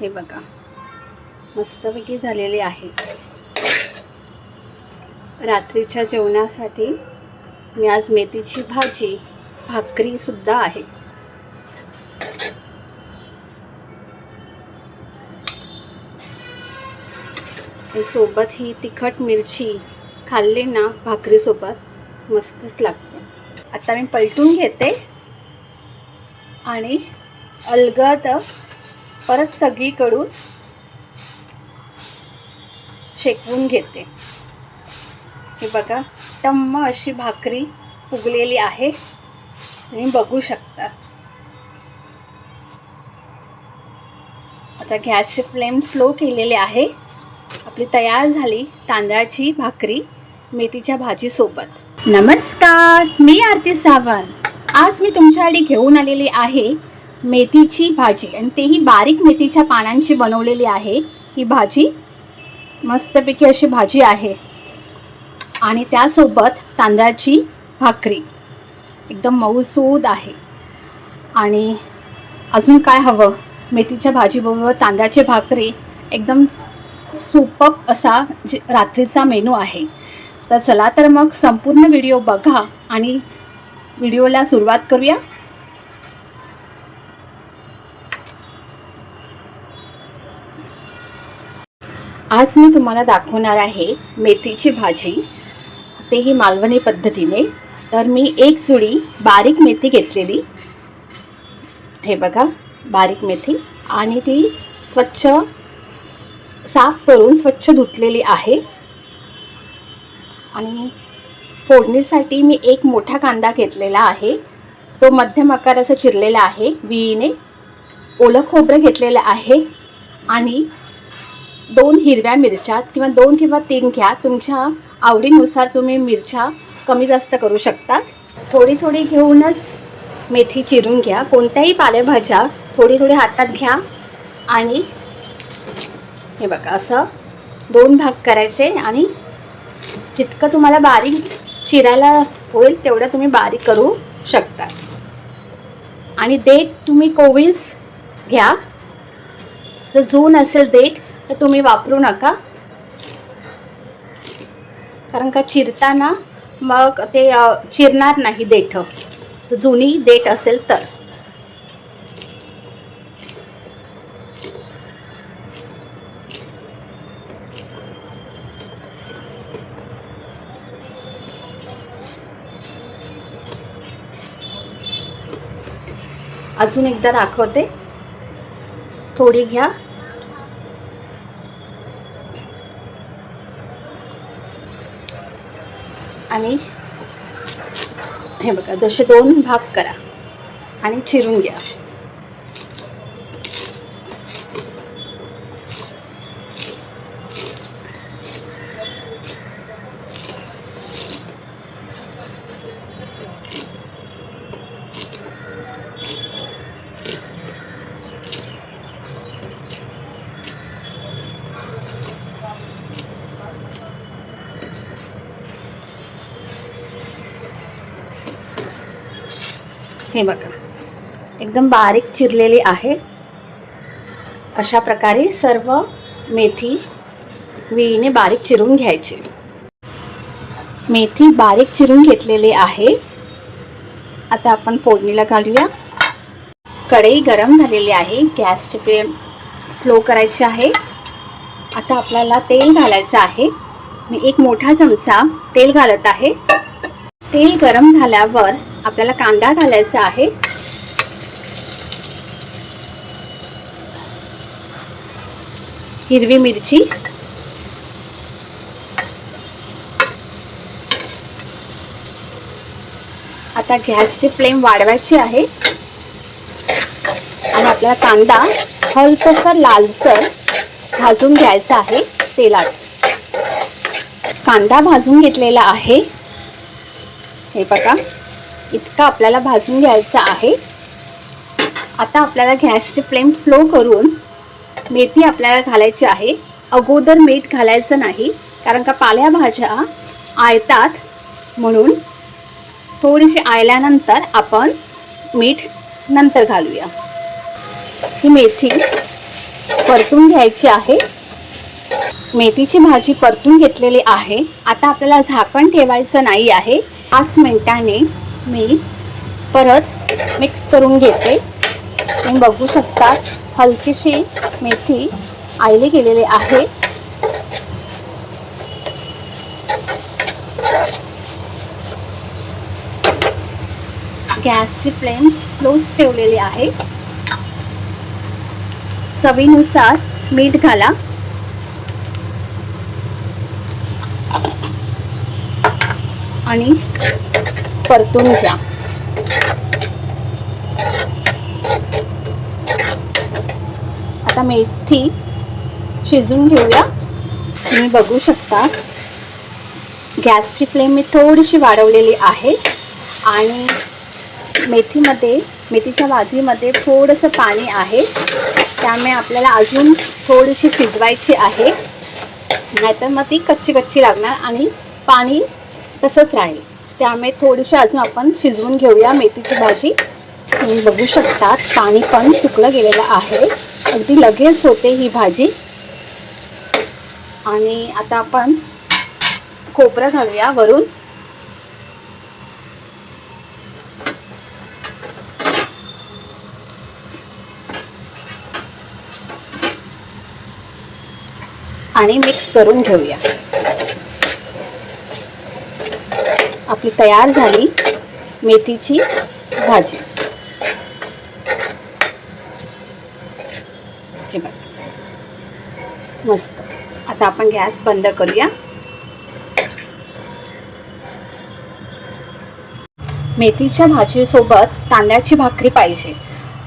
हे बघा. मस्तपैकी झालेली आहे. रात्रीच्या जेवणासाठी मी आज मेथीची भाजी भाकरी सुद्धा आहे. सोबत ही तिखट मिरची खाल्ली ना भाकरीसोबत मस्तच लागते. आता मी पलटून घेते आणि अलगद परत सगळीकडून शेकवून घेते. हे बघा टम्म अशी भाकरी फुगलेली आहे. तुम्ही बघू शकता. आता गॅसची फ्लेम स्लो केलेली आहे. आपली तयार झाली तांदळाची भाकरी मेथीच्या भाजीसोबत. नमस्कार मी आरती सावंत. आज मी तुमच्यासाठी घेऊन आलेली आहे मेथीची भाजी. आणि तेही बारीक मेथीच्या पानांची बनवलेली आहे ही भाजी. मस्तपैकी अशी भाजी आहे. आणि त्यासोबत तांदळाची भाकरी. एकदम मऊसूद आहे. आणि अजून काय हवं? मेथीच्या भाजीबरोबर तांदळाची भाकरी एकदम सुपक असा जे रात्रीचा मेनू आहे. तर चला तर मग संपूर्ण व्हिडिओ बघा आणि व्हिडिओला सुरुवात करूया. आज मी तुम्हाला दाखवणार आहे मेथीची भाजी. तेही मालवणी पद्धतीने. तर मी एक चुडी बारीक मेथी घेतलेली. हे बघा बारीक मेथी. आणि ती स्वच्छ साफ करून स्वच्छ धुतलेली आहे. आणि फोडणीसाठी मी एक मोठा कांदा घेतलेला आहे. तो मध्यम आकाराचा चिरलेला आहे. विळीने ओलं खोबरं घेतलेलं आहे. आणि दोन हिरव्या मिरच्या किंवा दोन किंवा तीन घ्या. तुमच्या आवडीनुसार तुम्ही मिरच्या कमी जास्त करू शकतात. थोडी थोडी घेऊनच मेथी चिरून घ्या. कोणत्याही पालेभाज्या थोडी थोडी हातात घ्या. आणि हे बघा असं दोन भाग करायचे आणि जितकं तुम्हाला बारीक चिरायला होईल तेवढं तुम्ही बारीक करू शकता. आणि देठ तुम्ही कोविल्स घ्या. जर जून असेल देठ तर तुम्ही वापरू नका. कारण का चिरताना मग ते चिरणार नाही देठ. जुनी देठ असेल तर. अजून एकदा दाखवते. थोडी घ्या. आणि हे बघा जसे दोन भाग करा आणि चिरून घ्या. हे बघा. एकदम बारीक चिरलेली आहे. अशा प्रकारे सर्व मेथी विळीने बारीक चिरून घ्यायची. मेथी बारीक चिरून घेतलेली आहे. आता आपण फोडणीला घालूया. कढई गरम झालेली आहे. गॅसची फ्लेम स्लो करायची आहे. आता आपल्याला तेल घालायचं आहे. मी एक मोठा चमचा तेल घालत आहे. तेल गरम झाल्यावर आपल्याला कांदा घालायचा आहे. हिरवी मिरची. आता गॅसची फ्लेम वाढवायची आहे. आणि आपल्याला कांदा हलकसा लालसर भाजून घ्यायचा आहे तेलात. कांदा भाजून घेतलेला आहे. हे बघा. इतका आपल्याला भाजून घ्यायचा आहे. आता आपल्याला गॅसची फ्लेम स्लो करून मेथी आपल्याला घालायची आहे. अगोदर मीठ घालायचं नाही कारण का पाल्याभाज्या आळतात. म्हणून थोडीशी आळल्यानंतर आपण मीठ नंतर घालूया. ही मेथी परतून घ्यायची आहे. मेथीची भाजी परतून घेतलेली आहे. आता आपल्याला झाकण ठेवायचं नाही आहे. पाच मिनिटाने मी परत मिक्स करून घेते. तुम्ही बघू शकता हलकीशी मेथी आयली गेलेली आहे. गॅसची फ्लेम स्लोच ठेवलेली आहे. चवीनुसार मीठ घाला. आणि परतून घ्या. आता मेथी शिजून घेऊया. तुम्ही बघू शकता. गॅसची फ्लेम मी थोडीशी वाढवलेली आहे. आणि मेथीमध्ये मेथीच्या भाजीमध्ये थोडंसं पाणी आहे. त्यामुळे आपल्याला अजून थोडीशी शिजवायची आहे. नाहीतर मग ती कच्ची कच्ची लागणार आणि पाणी तसंच राहील. त्यामुळे थोडीशी अजून आपण शिजवून घेऊया मेथीची भाजी. तुम्ही बघू शकतात पाणी पण सुकलं गेलेलं आहे. अगदी लगेच होते ही भाजी. आणि आता आपण खोबरं घालूया वरून. आणि मिक्स करून घेऊया. आपली तयार झाली मेथीची भाजी. हे बघा. मस्त. आता आपण गॅस बंद करूया. मेथीच्या भाजीसोबत तांदळाची भाकरी पाहिजे.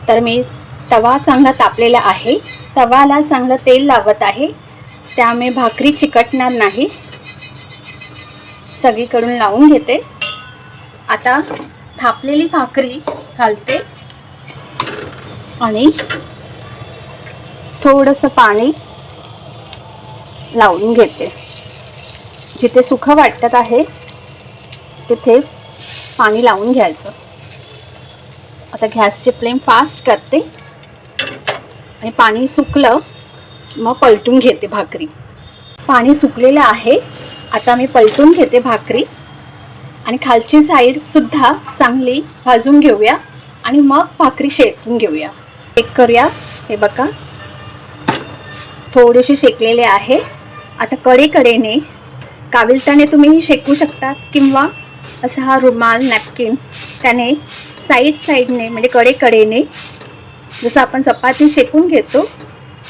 तर मी तवा चांगला तापलेला आहे. तवाला चांगलं तेल लावत आहे. त्यामुळे भाकरी चिकटणार नाही. सगळीकडून लावून घेते. आता थापलेली भाकरी घालते. आणि थोडंसं पाणी लावून घेते. जिथे सुखं वाटत आहे तिथे पाणी लावून घ्यायचं. आता गॅसची फ्लेम फास्ट करते. आणि पाणी सुकलं मग पलटून घेते भाकरी. पाणी सुकलेलं आहे. आता मी पलटून घेते भाकरी. आणि खालची साईड सुद्धा चांगली भाजून घेऊया. आणि मग भाकरी शेकून घेऊया. शेक करूया. हे बघा. थोडेसे शेकलेले आहे. आता कडेकडेने काविलताने तुम्ही शेकू शकतात किंवा असा हा रुमाल नॅपकिन त्याने साईड साईडने म्हणजे कडेकडेने जसं आपण चपाती शेकून घेतो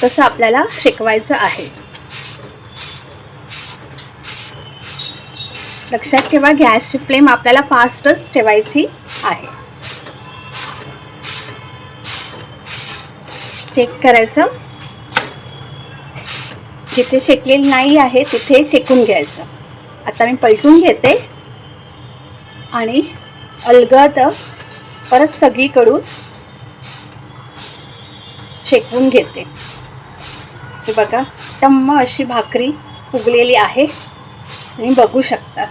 तसं आपल्याला शेकवायचं आहे. लक्षात ठेवा गॅसची फ्लेम आपल्याला फास्टच ठेवायची आहे. चेक करायचं. जिथे शेकलेली नाही आहे तिथे शेकून घ्यायचं. आता मी पलटून घेते. आणि अलगद परत सगळीकडून शेकवून घेते. हे बघा टम्म अशी भाकरी फुगलेली आहे. तुम्ही बघू शकता.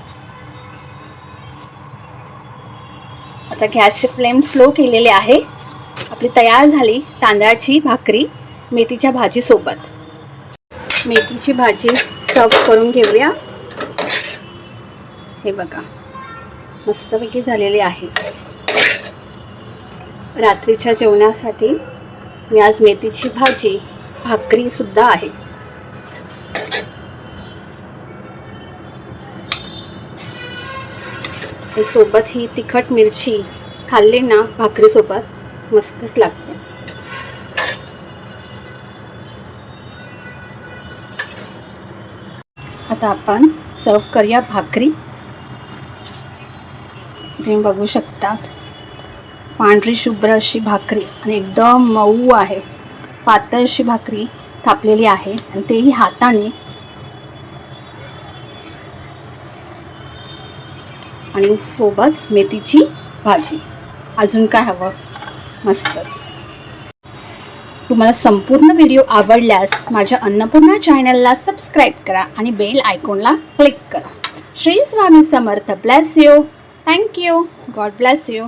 आता गॅसची फ्लेम स्लो केलेली आहे. आपली तयार झाली तांदळाची भाकरी मेथीच्या भाजीसोबत मेथीची भाजी सर्व करून घेऊया. हे बघा मस्तपैकी झालेली आहे. रात्रीच्या जेवणासाठी मी आज मेथीची भाजी भाकरीसुद्धा आहे. हे सोबत ही तिखट मिरची खाल्ली ना भाकरीसोबत मस्तच लागते. आता आपण सर्व करूया भाकरी. तुम्ही बघू शकतात पांढरी शुभ्र अशी भाकरी आणि एकदम मऊ आहे. पातळ अशी भाकरी थापलेली आहे आणि तेही हाताने आणि सोबत मेथीची भाजी. अजून काय हवं? मस्तच. तुम्हाला संपूर्ण व्हिडिओ आवडल्यास माझ्या अन्नपूर्णा चॅनलला सबस्क्राईब करा आणि बेल आयकॉनला क्लिक करा. Shri Swami Samarth. Bless you thank you God bless you